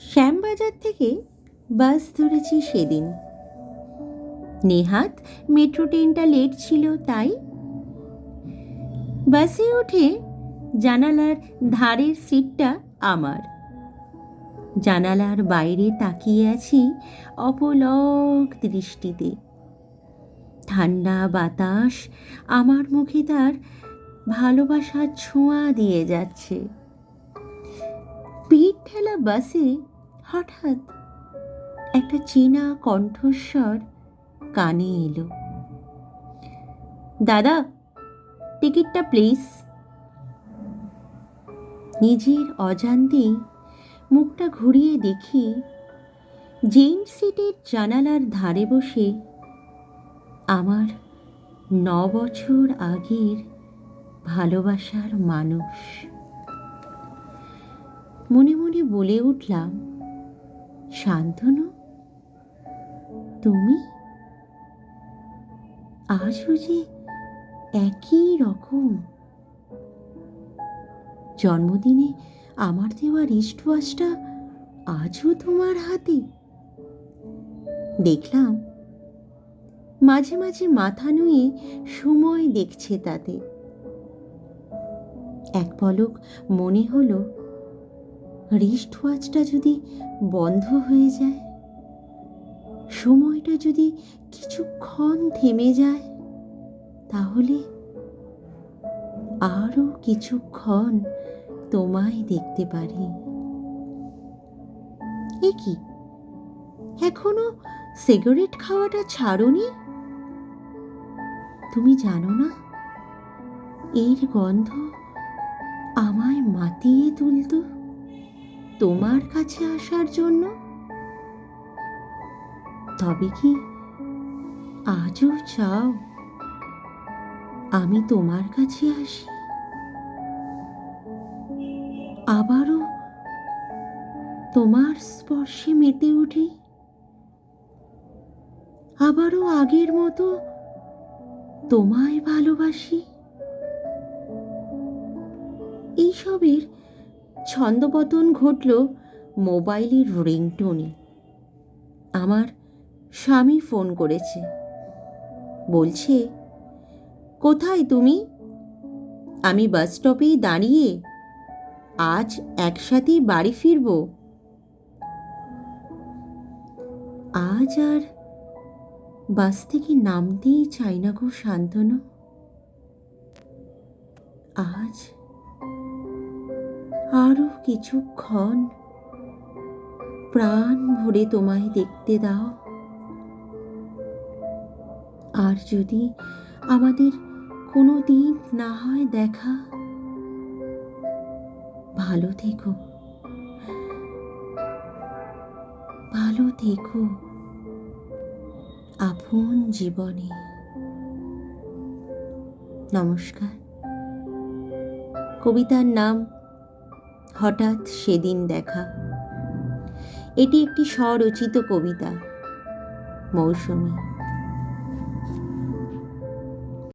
শ্যামবাজার থেকে বাস ধরেছি সেদিন। নেহাত মেট্রো ট্রেনটা লেট ছিল তাই বাসে উঠে জানালার ধারের সিটটা আমার। জানালার বাইরে তাকিয়ে আছি অপলক দৃষ্টিতে। ঠান্ডা বাতাস আমার মুখে তার ভালোবাসার ছোঁয়া দিয়ে যাচ্ছে। পিঠ ঠেলা বাসে হঠাৎ একটা চীনা কণ্ঠস্বর কানে এলো। দাদা, টিকিটটা প্লিজ। নিজের অজান্তেই মুখটা ঘুরিয়ে দেখি জেন্ট সিটের জানালার ধারে বসে আমার ন বছর আগের ভালোবাসার মানুষ। মনে মনে বলে উঠলাম শান্তনু তুমি? আজও যে একই রকম। জন্মদিনে আমার দেওয়া রিস্ট ওয়াচটা আজও তোমার হাতে। দেখলাম, মাঝে মাঝে মাথা নুয়ে সময় দেখছে তাতে। এক পলক মনে হলো রিস্ট ওয়াচটা যদি বন্ধ হয়ে যায়, সময়টা যদি কিছুক্ষণ থেমে যায়, তাহলে আরও কিছুক্ষণ তোমায় দেখতে পারি। এ কি? এখনও সিগারেট খাওয়াটা ছাড়নি? তুমি জানো না, এর গন্ধ আমায় মাতিয়ে তুলত। তোমার কাছে আসার জন্য? তবে কি আজও চাও আমি তোমার কাছে আসি? আবারও তোমার স্পর্শে মেতে উঠি? আবারও আগের মতো তোমায় ভালোবাসি? এইসবের ছন্দপতন ঘটল মোবাইলের রিংটোনে। আমার স্বামী ফোন করেছে। বলছে, কোথায় তুমি? আমি বাস স্টপেই দাঁড়িয়ে আজ একসাথেই বাড়ি ফিরব। আজ আর বাস থেকে নামতেই চাই না গো শান্তনু। আজ আরও কিছুক্ষণ প্রাণ ভরে তোমায় দেখতে দাও। আর যদি আমাদের কোনো দিন না হয় দেখা, ভালো থেকো। ভালো থেকো আপন জীবনে। নমস্কার। কবিতার নাম হঠাৎ সেদিন দেখা। এটি একটি স্বরচিত কবিতা মৌসুমী।